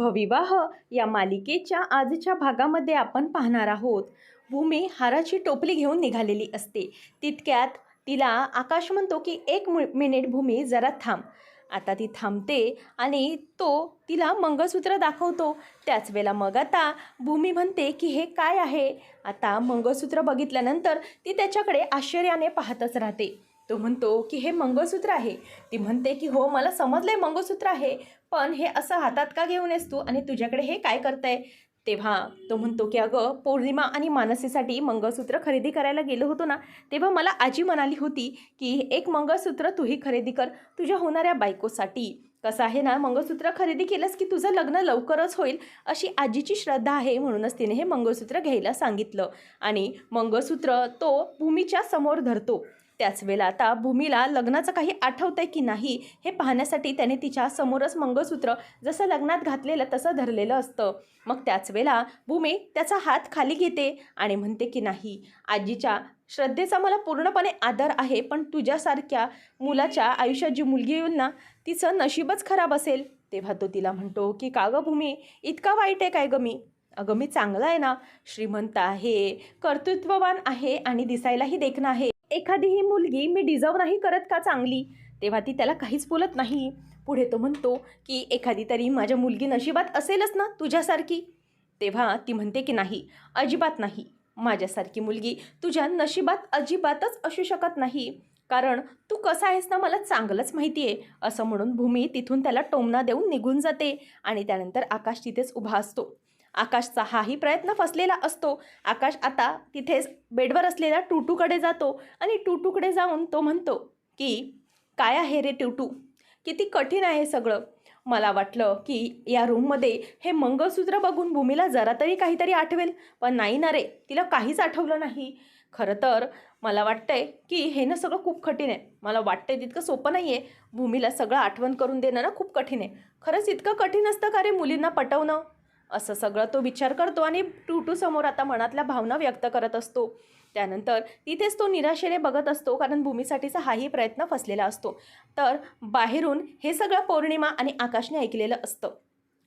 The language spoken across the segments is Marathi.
भविवाह या मालिकेच्या आजच्या भागामध्ये आपण पाहणार आहोत. भूमी हाराची टोपली घेऊन निघालेली असते. तितक्यात तिला आकाश म्हणतो की एक मि मिनिट भूमी जरा थांब. आता ती थांबते आणि तो तिला मंगळसूत्र दाखवतो. त्याच वेळेला मग आता भूमी म्हणते की हे काय आहे? आता मंगळसूत्र बघितल्यानंतर ती त्याच्याकडे आश्चर्याने पाहतच राहते. तो म्हणतो की हे मंगळसूत्र आहे. ती म्हणते की हो मला समजलं आहे मंगळसूत्र आहे पण हे असं हातात का घेऊन येस तू? आणि तुझ्याकडे हे काय करताय? तेव्हा तो म्हणतो की अगं पौर्णिमा आणि मानसीसाठी मंगळसूत्र खरेदी करायला गेलो होतो ना तेव्हा मला आजी म्हणाली होती की एक मंगळसूत्र तूही खरेदी कर तुझ्या होणाऱ्या बायकोसाठी. कसं आहे ना मंगळसूत्र खरेदी केलंस की तुझं लग्न लवकरच होईल अशी आजीची श्रद्धा आहे म्हणूनच तिने हे मंगळसूत्र घ्यायला सांगितलं. आणि मंगळसूत्र तो भूमीच्या समोर धरतो. त्याच वेळेला आता भूमीला लग्नाचं काही आठवतंय की नाही हे पाहण्यासाठी त्याने तिच्या समोरच मंगळसूत्र जसं लग्नात घातलेलं तसं धरलेलं असतं. मग त्याच वेळेला भूमी त्याचा हात खाली घेते आणि म्हणते की नाही आजीच्या श्रद्धेचा मला पूर्णपणे आदर आहे पण तुझ्यासारख्या मुलाच्या आयुष्यात जी मुलगी येईल ना तिचं नशीबच खराब असेल. तेव्हा तो तिला म्हणतो की का गं भूमी इतका वाईट आहे काय गं मी? अगं मी चांगला आहे ना श्रीमंत आहे कर्तृत्ववान आहे आणि दिसायलाही देखणं आहे. एखादी ही मुलगी मी डिझर्व नाही करत का चांगली? तेव्हा ती त्याला काहीच बोलत नाही. पुढे तो म्हणतो की एखादी तरी माझ्या मुलगी नशिबात असेलच ना तुझ्यासारखी? तेव्हा ती म्हणते की नाही अजिबात नाही. माझ्यासारखी मुलगी तुझ्या नशिबात अजिबातच असू शकत नाही. कारण तू कसा आहेस ना मला चांगलंच माहिती आहे असं म्हणून भूमी तिथून त्याला टोमना देऊन निघून जाते आणि त्यानंतर आकाश तिथेच उभा असतो. आकाशचा हाही प्रयत्न फसलेला असतो. आकाश आता तिथेच बेडवर असलेल्या टूटूकडे जातो आणि टूटूकडे जाऊन तो म्हणतो की काय आहे रे टूटू? किती कठीण आहे सगळं. मला वाटलं की या रूममध्ये हे मंगळसूत्र बघून भूमीला जरा तरी काहीतरी आठवेल. पण नाही ना रे तिला काहीच आठवलं नाही. खरं तर मला वाटतंय की हे ना सगळं खूप कठीण आहे. मला वाटतंय तितकं सोपं नाही आहे भूमीला सगळं आठवण करून देणं ना खूप कठीण आहे. खरंच इतकं कठीण असतं का रे मुलींना पटवणं? असं सगळं तो विचार करतो आणि टूटू समोर आता मनातल्या भावना व्यक्त करत असतो. त्यानंतर तिथेच तो निराशेने बघत असतो कारण भूमीसाठीचा हाही प्रयत्न फसलेला असतो. तर बाहेरून हे सगळं पौर्णिमा आणि आकाशने ऐकलेलं असतं.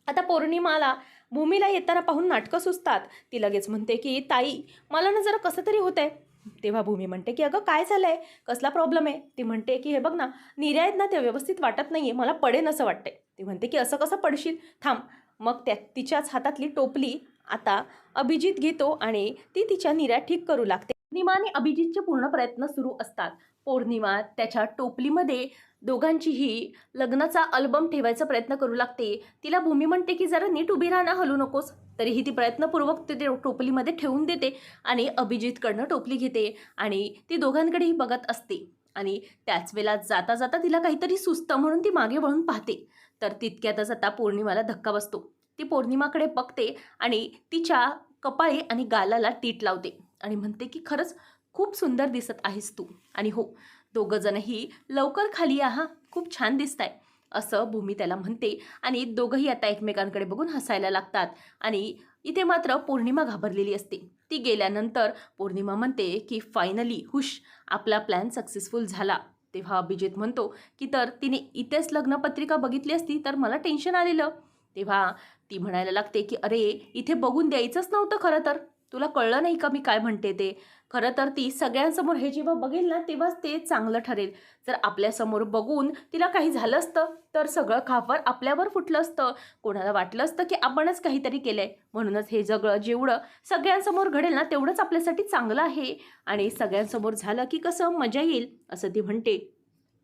आता पौर्णिमाला भूमीला येताना पाहून नाटकं सुचतात. ती लगेच म्हणते की ताई मला ना जरा कसं तरी होतंय. आहे तेव्हा भूमी म्हणते की अगं काय झालं आहे कसला प्रॉब्लेम आहे? ती म्हणते की हे बघ ना निर्या आहेत ना ते व्यवस्थित वाटत नाही आहे मला पडेन असं वाटतंय. ती म्हणते की असं कसं पडशील? थांब मग त्या तिच्याच हातातली टोपली आता अभिजित घेतो आणि ती तिच्या निर्या ठीक करू लागते. पौर्णिमा आणि अभिजितचे पूर्ण प्रयत्न सुरू असतात. पौर्णिमा त्याच्या टोपलीमध्ये दोघांचीही लग्नाचा अल्बम ठेवायचा प्रयत्न करू लागते. तिला भूमी म्हणते की जरा नीट उभी राहणं हलू नकोस. तरीही ती प्रयत्नपूर्वक ते टोपलीमध्ये ठेवून देते आणि अभिजितकडनं टोपली घेते आणि ती दोघांकडेही बघत असते. आणि त्याच वेळेला जाता जाता तिला काहीतरी सुस्त म्हणून ती मागे वळून पाहते. तर तितक्यातच आता पौर्णिमाला धक्का बसतो. ती पौर्णिमाकडे बघते आणि तिच्या कपाळी आणि गालाला टीट लावते आणि म्हणते की खरंच खूप सुंदर दिसत आहेस तू. आणि हो दोघंजणही लवकर खाली आहा खूप छान दिसत आहे असं भूमी त्याला म्हणते आणि दोघंही आता एकमेकांकडे बघून हसायला लागतात आणि इथे मात्र पौर्णिमा घाबरलेली असते. ती गेल्यानंतर पौर्णिमा म्हणते की फायनली हुश आपला प्लॅन सक्सेसफुल झाला. तेव्हा अभिजित म्हणतो की तर तिने इथेच लग्नपत्रिका बघितली असती तर मला टेन्शन आलेलं. तेव्हा ती म्हणायला लागते की अरे इथे बघून द्यायचंच नव्हतं खरं तर. तुला कळलं नाही का मी काय म्हणते ते? खरं तर ती सगळ्यांसमोर हे जेव्हा बघेल ना तेव्हाच ते चांगलं ठरेल. जर आपल्यासमोर बघून तिला काही झालं असतं तर सगळं खापर आपल्यावर फुटलं असतं. कोणाला वाटलं असतं की आपणच काहीतरी केलं आहे म्हणूनच हे सगळं जेवढं सगळ्यांसमोर घडेल ना तेवढंच आपल्यासाठी चांगलं आहे. आणि सगळ्यांसमोर झालं की कसं मजा येईल असं ती म्हणते.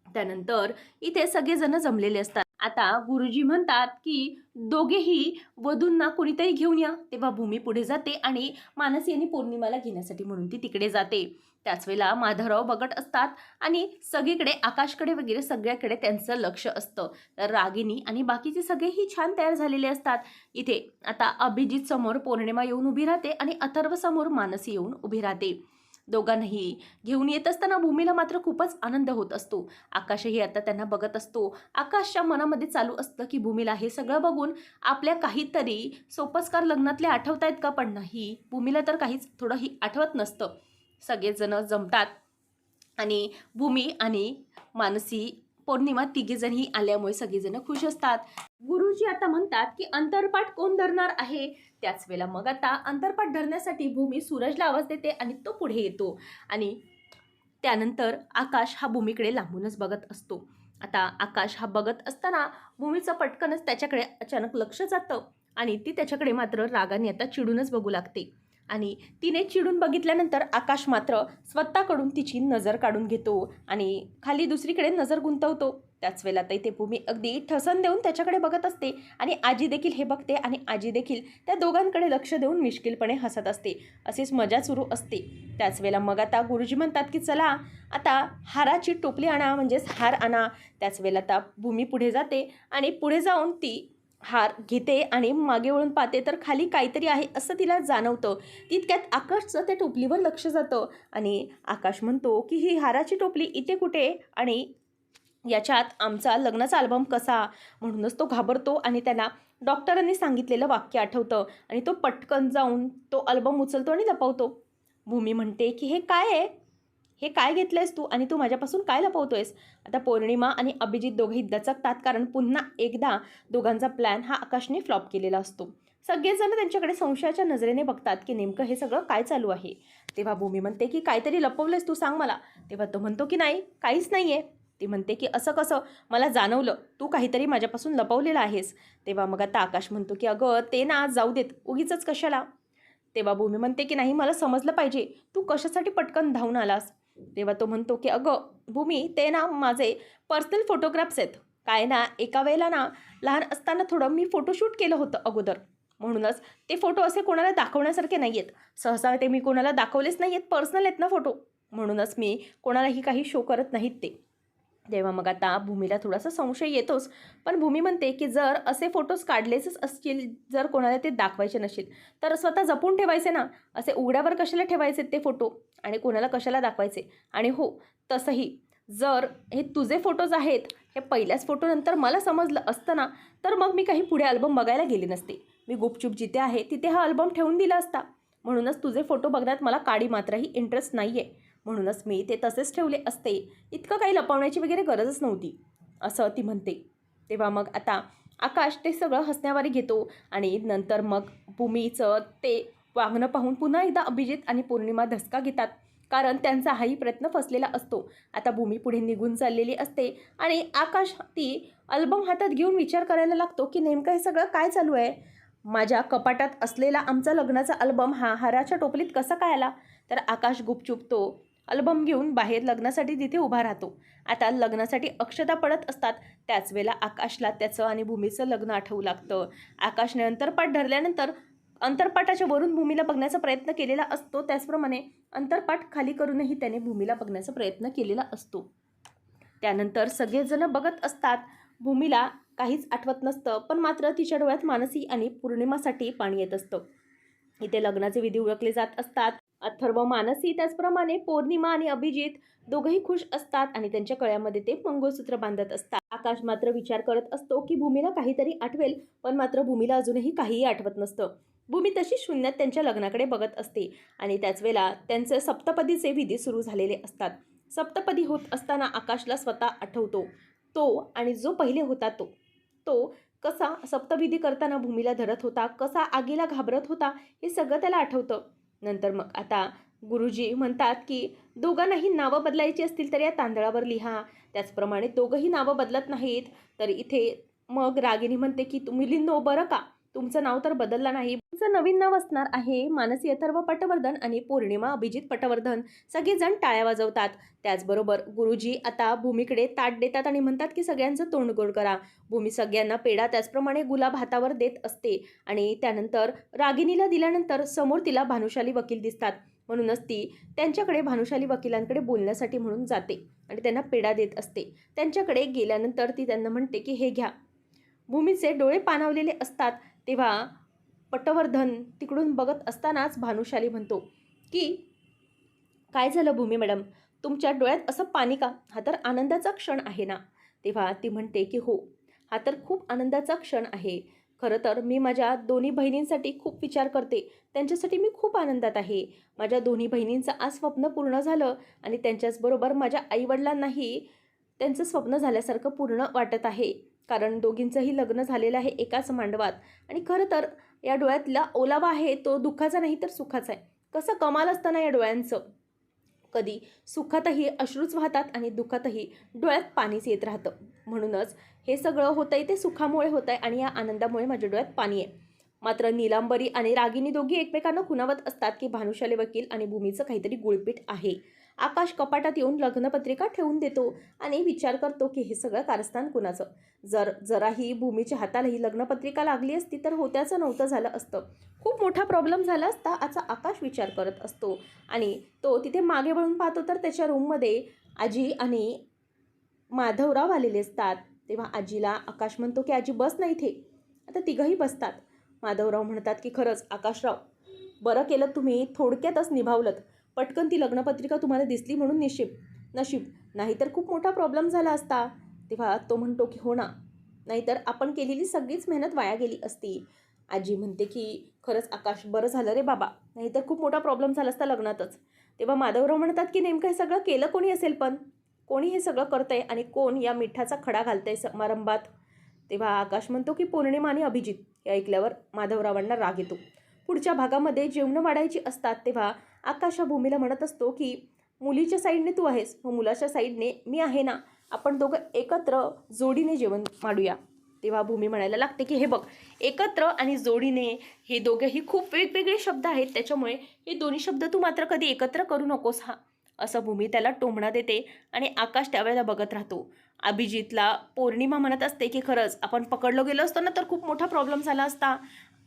त्यानंतर इथे सगळेजण जमलेले असतात. आता गुरुजी म्हणतात की दोघेही वधूंना कोणीतरी घेऊन या. तेव्हा भूमी पुढे जाते आणि मानसी आणि पौर्णिमाला घेण्यासाठी म्हणून ती तिकडे जाते. त्याच वेळेला माधवराव बघत असतात आणि सगळीकडे आकाशकडे वगैरे सगळ्याकडे त्यांचं लक्ष असतं. तर रागिनी आणि बाकीचे सगळेही छान तयार झालेले असतात. इथे आता अभिजित समोर पौर्णिमा येऊन उभी राहते आणि अथर्व समोर मानसी येऊन उभी राहते. दोघांनाही. घेऊन येत असताना भूमीला मात्र खूपच आनंद होत असतो. आकाशही आता त्यांना बघत असतो. आकाशच्या मनामध्ये चालू असतं की भूमीला हे सगळं बघून आपल्या काहीतरी सोपस्कार लग्नातले आठवत आहेत का? पण नाही. भूमीला तर काहीच थोडंही आठवत नसतं. सगळेजण जमतात. आणि भूमी आणि मानसी पौर्णिमा तिघेजणही आल्यामुळे सगळेजण खुश असतात. गुरुजी आता म्हणतात की अंतरपाठ कोण धरणार आहे? त्याच वेळेला मग आता अंतरपाठ धरण्यासाठी भूमी सूरजला आवाज देते आणि तो पुढे येतो. आणि त्यानंतर आकाश हा भूमीकडे लांबूनच बघत असतो. आता आकाश हा बघत असताना भूमीचं पटकनच त्याच्याकडे अचानक लक्ष जातं आणि ती त्याच्याकडे मात्र रागाने आता चिडूनच बघू लागते. आणि तिने चिडून बघितल्यानंतर आकाश मात्र स्वतःकडून तिची नजर काढून घेतो आणि खाली दुसरीकडे नजर गुंतवतो. त्याच वेळेला तर इथे भूमी अगदी ठसन देऊन त्याच्याकडे बघत असते आणि आजी देखील हे बघते आणि आजी देखील त्या दोघांकडे लक्ष देऊन मिश्किलपणे हसत असते. अशीच मजा सुरू असते. त्याच वेळेला मग आता गुरुजी म्हणतात की चला आता हाराची टोपली आणा म्हणजेच हार आणा. त्याच वेळेला आता भूमी पुढे जाते आणि पुढे जाऊन ती हार घेते आणि मागे वळून पाहते तर खाली काहीतरी आहे असं तिला जाणवतं. तितक्यात आकाशचं त्या टोपलीवर लक्ष जातं आणि आकाश म्हणतो की ही हाराची टोपली इथे कुठे? आणि याच्यात आमचा लग्नाचा अल्बम कसा? म्हणूनच तो घाबरतो आणि त्यांना डॉक्टरांनी सांगितलेलं वाक्य आठवतं आणि तो पटकन जाऊन तो अल्बम उचलतो आणि लपवतो. भूमी म्हणते की हे काय आहे? हे काय घेतलंयस तू? आणि तू माझ्यापासून काय लपवतोयस? आता पौर्णिमा आणि अभिजित दोघेही दचकतात कारण पुन्हा एकदा दोघांचा प्लॅन हा आकाशने फ्लॉप केलेला असतो. सगळेजण त्यांच्याकडे संशयाच्या नजरेने बघतात की नेमकं हे सगळं काय चालू आहे? तेव्हा भूमी म्हणते की काहीतरी लपवलंयस तू सांग मला. तेव्हा तो म्हणतो की नाही काहीच नाही आहे ती म्हणते की असं कसं? मला जाणवलं तू काहीतरी माझ्यापासून लपवलेलं आहेस. तेव्हा मग आता आकाश म्हणतो की अगं ते ना जाऊ देत उगीच कशाला? तेव्हा भूमी म्हणते की नाही मला समजलं पाहिजे. तू कशासाठी पटकन धावून आलास? तेव्हा तो म्हणतो की अगं भूमी ते ना माझे पर्सनल फोटोग्राफ्स आहेत. काय ना एका वेळेला ना लहान असताना थोडं मी फोटोशूट केलं होतं अगोदर. म्हणूनच ते फोटो असे कोणाला दाखवण्यासारखे नाही आहेत सहसा ते मी कोणाला दाखवलेच नाही आहेत पर्सनल आहेत ना फोटो म्हणूनच मी कोणालाही काही शो करत नाहीत ते. तेव्हा मग आता भूमीला थोडासा संशय येतोच. पण भूमी म्हणते की जर असे फोटोज काढलेच असतील जर कोणाला ते दाखवायचे नसेल तर स्वतः जपून ठेवायचे ना? असे उघड्यावर कशाला ठेवायचे ते फोटो आणि कोणाला कशाला दाखवायचे? आणि हो तसंही. जर हे तुझे फोटोज आहेत हे पहिल्याच फोटोनंतर मला समजलं असतं ना तर मग मी काही पुढे अल्बम बघायला गेले नसते. मी गुपचूप जिथे आहे तिथे हा अल्बम ठेवून दिला असता. म्हणूनच तुझे फोटो बघण्यात मला काडी मात्रही इंटरेस्ट नाही आहे म्हणूनच मी ते तसेच ठेवले असते. इतकं काही लपवण्याची वगैरे गरजच नव्हती असं ती म्हणते. तेव्हा मग आता आकाश ते सगळं हसण्यावारी घेतो आणि नंतर मग भूमीचं ते वागणं पाहून पुन्हा एकदा अभिजित आणि पौर्णिमा धसका घेतात. कारण त्यांचा हाही प्रयत्न फसलेला असतो. आता भूमी पुढे निघून चाललेली असते आणि आकाश ती अल्बम हातात घेऊन विचार करायला लागतो की नेमकं हे सगळं काय चालू आहे? माझ्या कपाटात असलेला आमचा लग्नाचा अल्बम हा हाराच्या टोपलीत कसा काय आला? तर आकाश गुपचुप तो अल्बम घेऊन बाहेर लग्नासाठी तिथे उभा राहतो. आता लग्नासाठी अक्षता पडत असतात. त्याच वेळेला आकाशला त्याचं आणि भूमीचं लग्न आठवू लागतं. आकाशने अंतरपाठ धरल्यानंतर अंतरपाठाच्या वरून भूमीला बघण्याचा प्रयत्न केलेला असतो. त्याचप्रमाणे अंतरपाठ खाली करूनही त्याने भूमीला बघण्याचा प्रयत्न केलेला असतो. त्यानंतर सगळेजण बघत असतात. भूमीला काहीच आठवत नसतं पण मात्र तिच्या डोळ्यात मानसी आणि पौर्णिमासाठी पाणी येत असतं. इथे लग्नाचे विधी ओळखले जात असतात. अथर्व मानसी त्याचप्रमाणे पौर्णिमा आणि अभिजित दोघंही खुश असतात आणि त्यांच्या कळ्यामध्ये ते मंगळसूत्र बांधत असतात. आकाश मात्र विचार करत असतो की भूमीला काहीतरी आठवेल पण मात्र भूमीला अजूनही काहीही आठवत नसतं. भूमी तशी शून्यात त्यांच्या लग्नाकडे बघत असते आणि त्याच वेळेला त्यांचे सप्तपदीचे विधी सुरू झालेले असतात. सप्तपदी होत असताना आकाशला स्वतः आठवतो. तो आणि जो पहिले होता तो. तो कसा सप्तविधी करताना भूमीला धरत होता कसा आगीला घाबरत होता हे सगळं त्याला आठवतं. नंतर मग आता गुरुजी म्हणतात की दोघांनाही नावं बदलायची असतील तर या तांदळावर लिहा. त्याचप्रमाणे दोघंही नावं बदलत नाहीत तर इथे मग रागिनी म्हणते की तुम्ही लिहिनो बरं का? तुमचं नाव तर बदललं नाही. तुमचं नवीन नाव असणार आहे मानसी अथर्व पटवर्धन आणि पौर्णिमा अभिजित पटवर्धन. सगळेजण टाळ्या वाजवतात. त्याचबरोबर गुरुजी आता भूमीकडे ताट देतात आणि म्हणतात की सगळ्यांचं तोंड गोड करा. भूमी सगळ्यांना पेढा त्याचप्रमाणे गुलाब हातावर देत असते आणि त्यानंतर रागिनीला दिल्यानंतर समोर तिला भानुशाली वकील दिसतात. म्हणूनच ती त्यांच्याकडे भानुशाली वकिलांकडे बोलण्यासाठी म्हणून जाते आणि त्यांना पेढा देत असते. त्यांच्याकडे गेल्यानंतर ती त्यांना म्हणते की हे घ्या. भूमीचे डोळे पाणावलेले असतात. तेव्हा पटवर्धन तिकडून बघत असतानाच भानुशाली म्हणतो की काय झालं भूमी मॅडम? तुमच्या डोळ्यात असं पाणी का? हा तर आनंदाचा क्षण आहे ना? तेव्हा ती म्हणते की हो हा तर खूप आनंदाचा क्षण आहे. खरं तर मी माझ्या दोन्ही बहिणींसाठी खूप विचार करते. त्यांच्यासाठी मी खूप आनंदात आहे. माझ्या दोन्ही बहिणींचं आज स्वप्न पूर्ण झालं आणि त्यांच्याचबरोबर माझ्या आईवडिलांनाही त्यांचं स्वप्न झाल्यासारखं पूर्ण वाटत आहे. कारण दोघींचंही लग्न झालेलं आहे एकाच मांडवात. आणि खरं तर या डोळ्यातला ओलावा आहे तो दुःखाचा नाही तर सुखाचा आहे. कसं कमाल असताना या डोळ्यांचं? कधी सुखातही अश्रूच वाहतात आणि दुःखातही डोळ्यात पाणीच येत राहतं. म्हणूनच हे सगळं होतं आहे ते सुखामुळे होतं आहे आणि या आनंदामुळे माझ्या डोळ्यात पाणी आहे. मात्र नीलांबरी आणि रागिनी दोघी एकमेकांना खुनावत असतात की भानुशाली वकील आणि भूमीचं काहीतरी गुळपीट आहे. आकाश कपाटात येऊन लग्नपत्रिका ठेवून देतो आणि विचार करतो की हे सगळं कारस्थान कुणाचं? जर जराही भूमीच्या हाताला ही लग्नपत्रिका लागली असती तर होत्याचं नव्हतं झालं असतं. खूप मोठा प्रॉब्लेम झाला असता असा आकाश विचार करत असतो. आणि तो तिथे मागे वळून पाहतो तर त्याच्या रूममध्ये आजी आणि माधवराव आलेले असतात. तेव्हा आजीला आकाश म्हणतो की आजी बस नाही इथे. आता तिघंही बसतात. माधवराव म्हणतात की खरंच आकाशराव बरं केलं तुम्ही थोडक्यातच निभावलं पटकन ती लग्नपत्रिका तुम्हाला दिसली म्हणून निशिब नशीब. नाहीतर खूप मोठा प्रॉब्लेम झाला असता. तेव्हा तो म्हणतो की हो ना. नाहीतर आपण केलेली सगळीच मेहनत वाया गेली असती. आजी म्हणते की खरंच आकाश बरं झालं रे बाबा. नाहीतर खूप मोठा प्रॉब्लेम झाला असता लग्नातच. तेव्हा माधवराव म्हणतात की नेमकं हे सगळं केलं कोणी असेल पण? कोणी हे सगळं करतंय आणि कोण या मिठाचा खडा घालतंय समारंभात तेव्हा आकाश म्हणतो की पौर्णिमा आणि अभिजित. हे ऐकल्यावर माधवरावांना राग येतो. पुढच्या भागामध्ये जेवणं वाढायची असतात तेव्हा आकाश भूमीला म्हणत असतो की मुलीच्या साईडने तू आहेस मग मुलाच्या साईडने मी आहे ना आपण दोघं एकत्र जोडीने जेवण मांडूया. तेव्हा भूमी म्हणायला लागते की हे बघ एकत्र आणि जोडीने हे दोघेही खूप वेगवेगळे शब्द आहेत त्याच्यामुळे हे दोन्ही शब्द तू मात्र कधी एकत्र करू नकोस हा. असं भूमी त्याला टोमणा देते आणि आकाश त्यावेळेला बघत राहतो. अभिजितला पौर्णिमा म्हणत असते की खरंच आपण पकडलो गेलो असतो ना तर खूप मोठा प्रॉब्लेम झाला असता.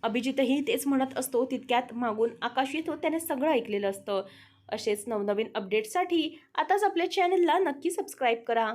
अभिजितही तेच म्हणत असतो तितक्यात मागून आकाश येतो त्याने सगळं ऐकलेलं असतं. असेच नवनवीन अपडेट्ससाठी आताच आपल्या चॅनलला नक्की सबस्क्राईब करा.